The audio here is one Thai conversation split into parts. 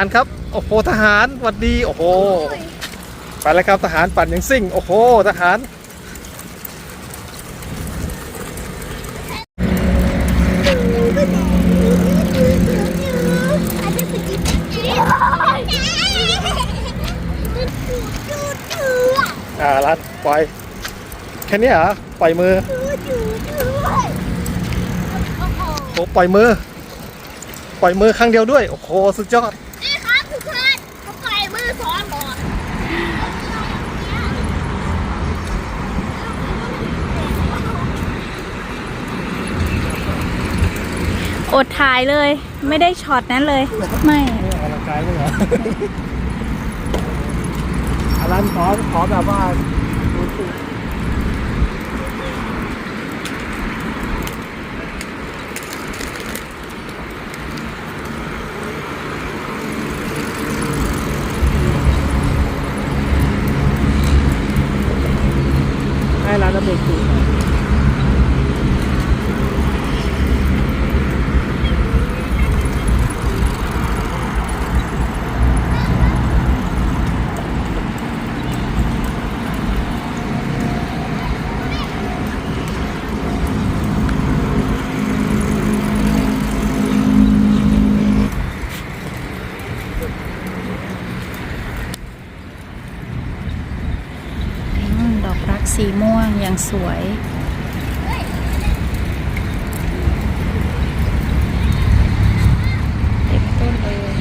ารครับ โอ้โหทหารหวัดดี โอ้โห ไปแล้วครับทหารปั่นอยังซิ่ง โอ้โหทหาร อ่ารัดปล่อยแค่นี้เหรอปล่อยมือโอ้ปล่อยมือ ปล่อยมือครั้งเดียวด้วย โอ้โห สุดยอด นี่ครับทุกคนเขาปล่อยมือสอนก่อน อ ดถ่ายเลย ไม่ได้ช็อตนั้นเลย ไม่ ออกกำลังกายมั้งเหรออารันขอขอแบบว่าดูสิให้ร้านน้ำเบรกดูหน่อย สีม่วงยังสวย เต็มต้นเลย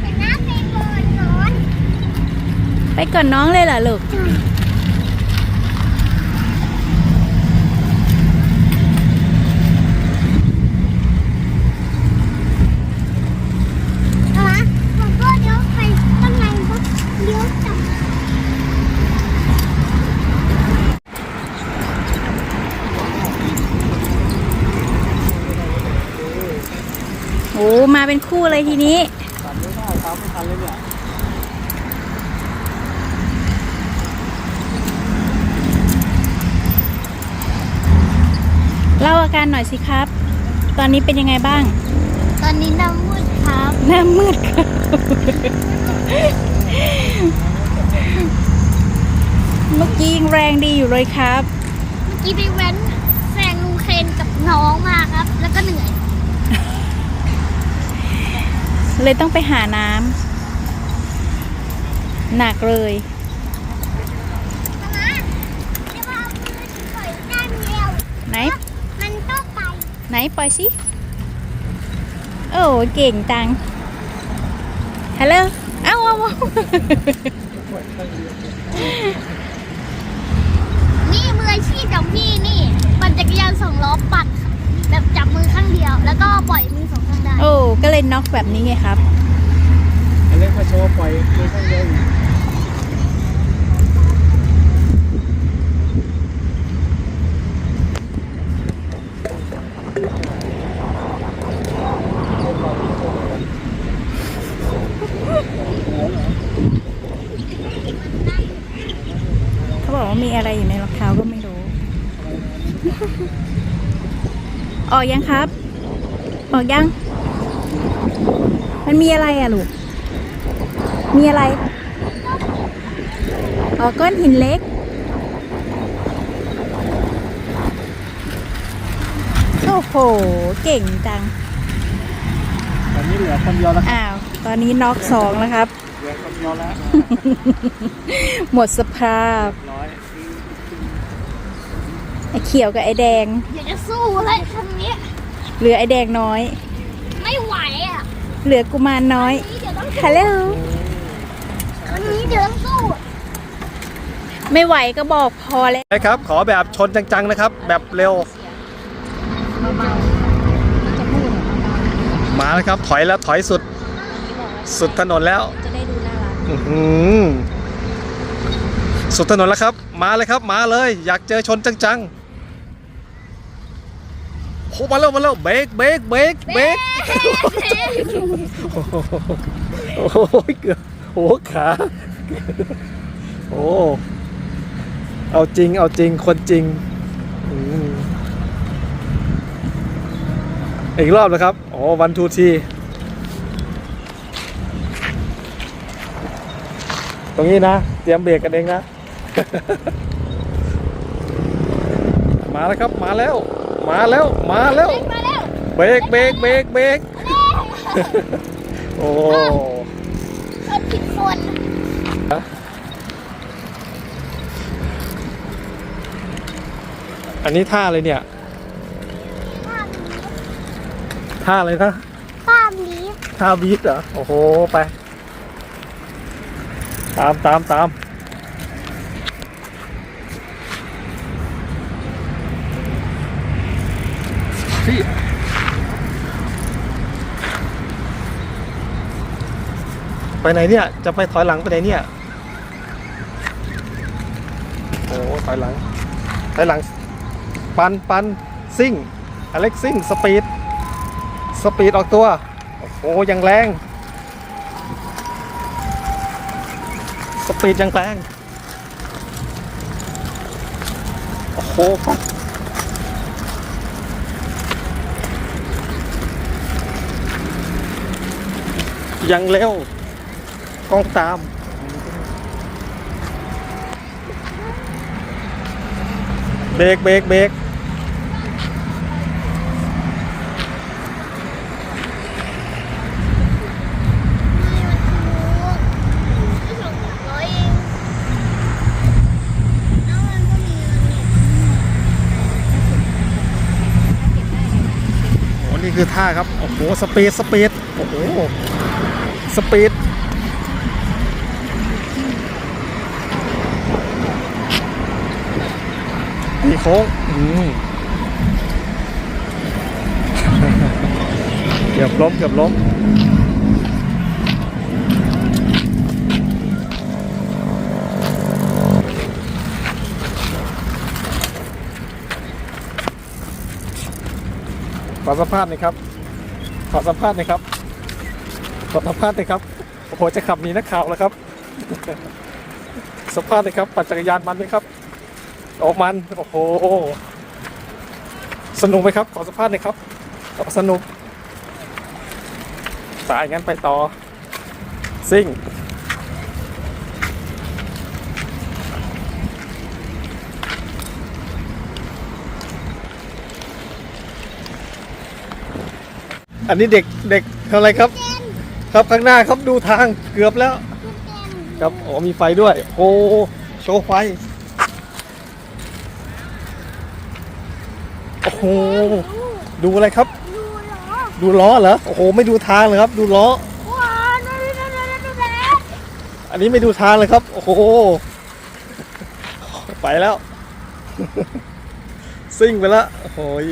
เห็นน้ำเป็นบอลนอน ไป ก่อนน้องเลยเหรอลูกอะผมก็เลี้ยวไปข้างในก็เลี้ยวจับโอ้มาเป็นคู่เลยทีนี้ ตัดไม่ได้ครับไม่ทันเลยเนี่ย เล่าอาการหน่อยสิครับ ตอนนี้เป็นยังไงบ้าง ตอนนี้น้ำมืดครับหน้ามืดครับ เมื่อกี้ยังแรงดีอยู่เลยครับ เมื่อกี้ไปแว้นแซงลุงเคนกับน้องมาครับ แล้วก็เหนื่อย เลยต้องไปหาน้ำหนักเลย มาเดี๋ยวเอามือถอยด้านเดียว ไหน มันก็ไป ไหน ปล่อยสิโอ้เก่งจังฮัลโหลเอ้าเอาเอานี่มืออาชีพของพี่นี่ปั่นจักรยานสองล้อปัดแบบจับมือข้างเดียว แล้วก็ปล่อยมือสองข้างได้โอ้ก็เลยน็อกแบบนี้ไงครับอันเล็กมาโชว์ปล่อยมือข้างเดียวอยู่ เขาบอกว่ามีอะไรอยู่ในรองเท้าก็ไม่รู้ ออกยังครับ ออกยัง มันมีอะไรอะลูก มีอะไรอ๋อก้อนหินเล็กโอ้โห เก่งจัง ตอนนี้เหลือคนเดียวแล้วอ้าว ตอนนี้น็อกสองแล้วครับ เหลือคนเดียวแล้ว หมดสภาพร้อย ไอ้เขียวกับไอ้แดง อยากจะสู้เลยครั้งนี้ เหลือไอ้แดงน้อย ไม่ไหวอะเหลือกุมารน้อยนี่เดี๋ยวต้องฮัลโหลครั้งนี้เดี๋ยวต้องสู้ไม่ไหวก็บอกพอแล้ว นะครับ ขอแบบชนจังๆนะครับ แบบเร็วเบาๆจะพูดเบามาแล้วครับ ถอยแล้วถอยสุด สุดถนนแล้ว จะได้ดูน่ารักอื้อหือสุดถนนแล้วครับ มาเลยครับ มาเลย อยากเจอชนจังๆ โอ้มาแล้วมาแล้วเบรกเบรกเบรกเบรกโอ้โหเกือบโอ้ขาโอ้เอาจริงเอาจริงคนจริงอีกรอบนะครับโอ้วันทูทีตรงนี้นะ เตรียมเบรกกันเองนะ มาแล้วครับมาแล้ว มาแล้วมาแล้วมาแล้วเบรกเบรกเบรกเบรกโอ้ชนผิดคนอันนี้ท่าอะไรเนี่ย ท่าอะไรนะป้ามนี้ท่าบีทเหรอ โอ้โห ไป ตามตามตาม พี่ไปไหนเนี่ย จะไปถอยหลังไปไหนเนี่ยโอ้ถอยหลัง ถอยหลัง ปันปันซิ่งอเล็กซิ่งสปีด สปีดออกตัว โอ้โหยังแรง สปีดยังแรง โอ้โห ยังเร็วกล้องตาม เบรกเบรกเบรกไม่สองร้อยเองแล้วมันก็มีเงินเนี่ยโอ้นี่คือท่าครับ โอ้โห สปีด สปีด โอ้โห สปีดนี่โค้งอืมเกือบล้มเกือบล้มขอสัมภาษณ์หน่อยครับ ขอสัมภาษณ์หน่อยครับ ขอสัมภาษณ์หน่อยครับโอ้โหจะขับหนีนักข่าวแล้วครับสัมภาษณ์หน่อยครับปั่นจักรยานมันไหมครับออกมันโอ้โหสนุกไหมครับ ขอสัมภาษณ์หน่อยครับสนุกสายงั้นไปต่อซิ่งอันนี้เด็กเด็กทำอะไรครับ ครับข้างหน้าครับดูทางเกือบแล้ว ครับอ๋อมีไฟด้วย โอ้โชว์ไฟ โอ้โหดูอะไรครับดูเหรอดูล้อเหรอโอ้โหไม่ดูทางเลยครับ ดูล้อ อันนี้ไม่ดูทางเลยครับ โอ้โหไปแล้ว ซิ่งไปแล้วโอ้ย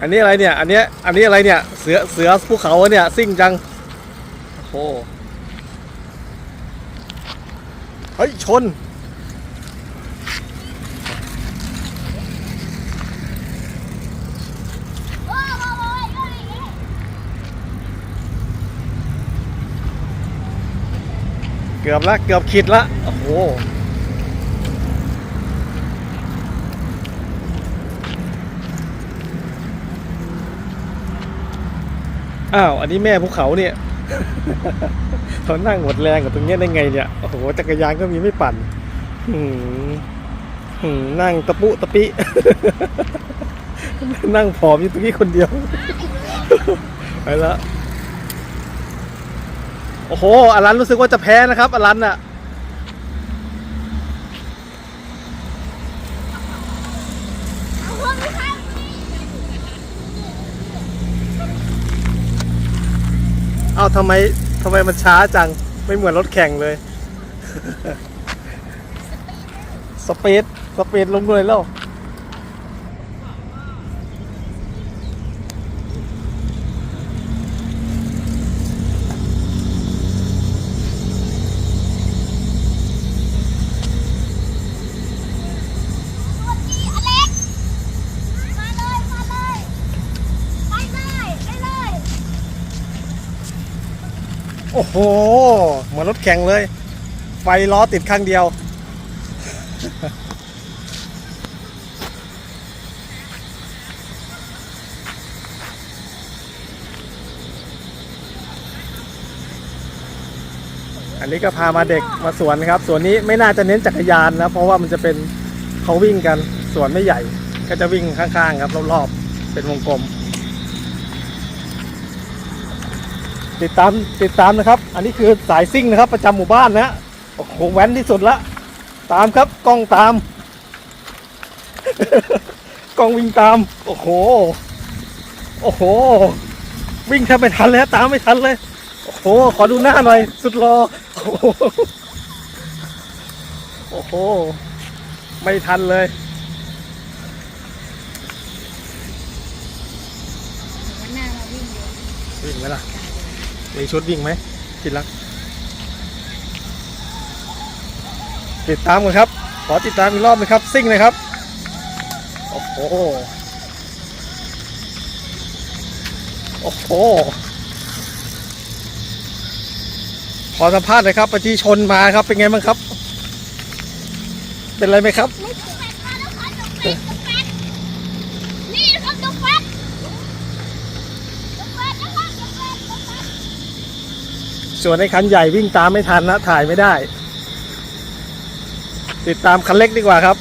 อันนี้อะไรเนี่ย อันเนี้ย อันนี้อะไรเนี่ย เสือ เสือภูเขาเนี่ย ซิ่งจัง โอ้โห เฮ้ย ชน เกือบละ เกือบขีดละ โอ้โห อ้าว อันนี้แม่ภูเขาเนี่ยเขานั่งหมดแรงกับตรงเนี้ยได้ไงเนี่ย โอ้โห จักรยานก็มีไม่ปั่นหืมหืมนั่งตะปุตะปิ นั่งผอมอยู่ตรงนี้คนเดียว ไปแล้ว โอ้โหอลันรู้สึกว่าจะแพ้นะครับอลันอะ เอาพวกนี้ให้ เอ้า ทำไมทำไมมันช้าจัง ไม่เหมือนรถแข่งเลย สปีด สปีดลงเลยแล้ว โห เหมือนรถแข่งเลย ไฟล้อติดข้างเดียว อันนี้ก็พามาเด็กมาสวนครับ สวนนี้ไม่น่าจะเน้นจักรยานนะ เพราะว่ามันจะเป็นเขาวิ่งกัน สวนไม่ใหญ่ ก็จะวิ่งข้างๆครับรอบๆเป็นวงกลม ติดตามติดตามนะครับ อันนี้คือสายซิ่งนะครับ ประจำหมู่บ้านนะโอ้โหแว้นที่สุดละ ตามครับกล้องตาม กล้องวิ่งตาม โอ้โห โอ้โห วิ่งแทบไม่ทันเลยฮะตามไม่ทันเลย โอ้โห ขอดูหน้าหน่อย สุดรอ โอ้โหโอ้โหไม่ทันเลยวันหน้ามาวิ่งเลยวิ่งไหมล่ะ มีชุดวิ่งไหมทิดรัก ติดตามกันครับ ขอติดตามอีกรอบนะครับ ซิ่งเลยครับ โอ้โห โอ้โห ขอสัมภาษณ์หน่อยครับประชีชนมาครับ เป็นไงบ้างครับ เป็นไรไหมครับ ไม่ถึงแปดมาแล้วค่ะจบแปดจบแปดนี่นะครับจบแปดจบแปดนะครับจบแปดจบแปด ส่วนในคันใหญ่วิ่งตามไม่ทันนะถ่ายไม่ได้ ติดตามคันเล็กดีกว่าครับ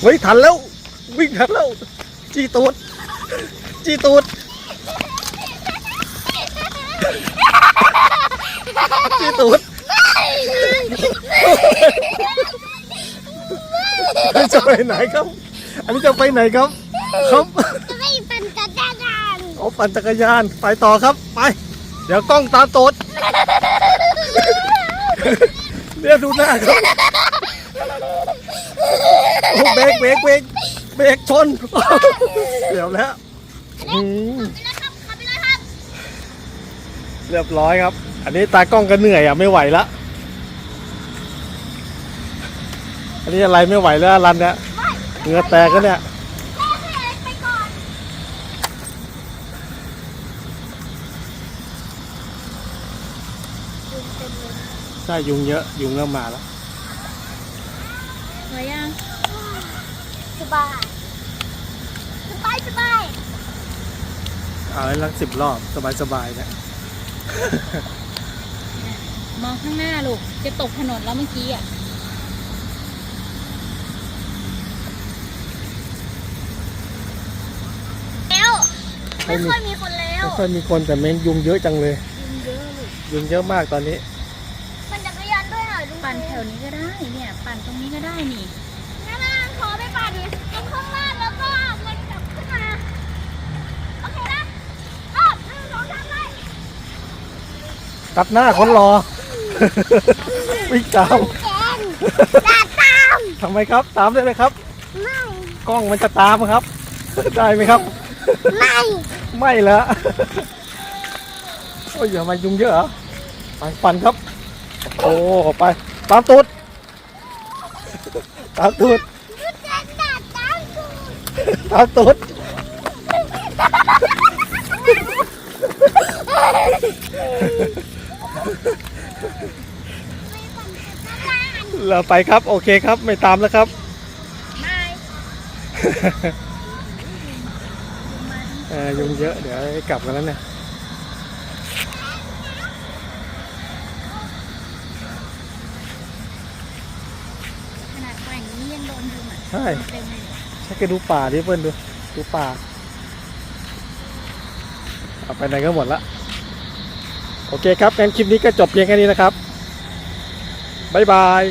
เฮ้ยทันแล้ว วิ่งทันแล้ว จีตูด จีตูด จีตูดจะไปไหนครับ อันนี้จะไปไหนครับ ครับจะไม่เป็นจักรยาน โอ้ปั่นจักรยาน ไปต่อครับ ไป เดี๋ยวกล้องตามตดเนี่ยดูหน้าครับโอ้เบรกเบรกเบรกเบรกชน เดี๋ยวแล้วขับไปเลยครับเรียบร้อยครับ อันนี้ตากล้องก็เหนื่อยอะไม่ไหวละ อันนี้อะไรไม่ไหวแล้วรันเนี่ยเหงื่อแตกก็เนี่ย แม่ให้อะไรไปก่อน ใช่ยุงเยอะ ยุงเริ่มมาแล้วสวยยังสบายสบายสบายเอาให้ลักสิบรอบสบายๆเนี่ยมองข้างหน้าลูก จะตกถนนแล้วเมื่อกี้อะแล้วไม่ค่อยมีคนแล้วไม่ค่อยมีคนแต่เม้นยุงเยอะจังเลย ยุงเยอะลูก ยุงเยอะมากตอนนี้มัน ปั่นแถวนี้ก็ได้เนี่ย ปั่นตรงนี้ก็ได้นี่งั้นนะขอไปปั่นตรงข้างล่างแล้วก็มันกลับขึ้นมา โอเคนะรอบหนึ่งสองสามไปตัดหน้าคนรอ วิ่งตามแกนอย่าตามทำไมครับ ตามได้ไหมครับ ไม่ กล้องมันจะตามครับ ได้ไหมครับ ไม่ไม่ละโอ้ยอย่ามายุงเยอะเหรอไปปั่นครับ โอ้ไป ตามตูด ตามตูดยุดเดินด่าตามกูตามตูดไม่ปั่นจักรยานเราไปครับ โอเคครับ ไม่ตามแล้วครับไม่เออยุงเยอะ เดี๋ยวให้กลับกันแล้วเนี่ย ใช่ใช่แกดูป่าดิเพื่อนดูดูป่าเอาไปไหนก็หมดละโอเคครับงั้นคลิปนี้ก็จบเพียงแค่นี้นะครับบ๊ายบาย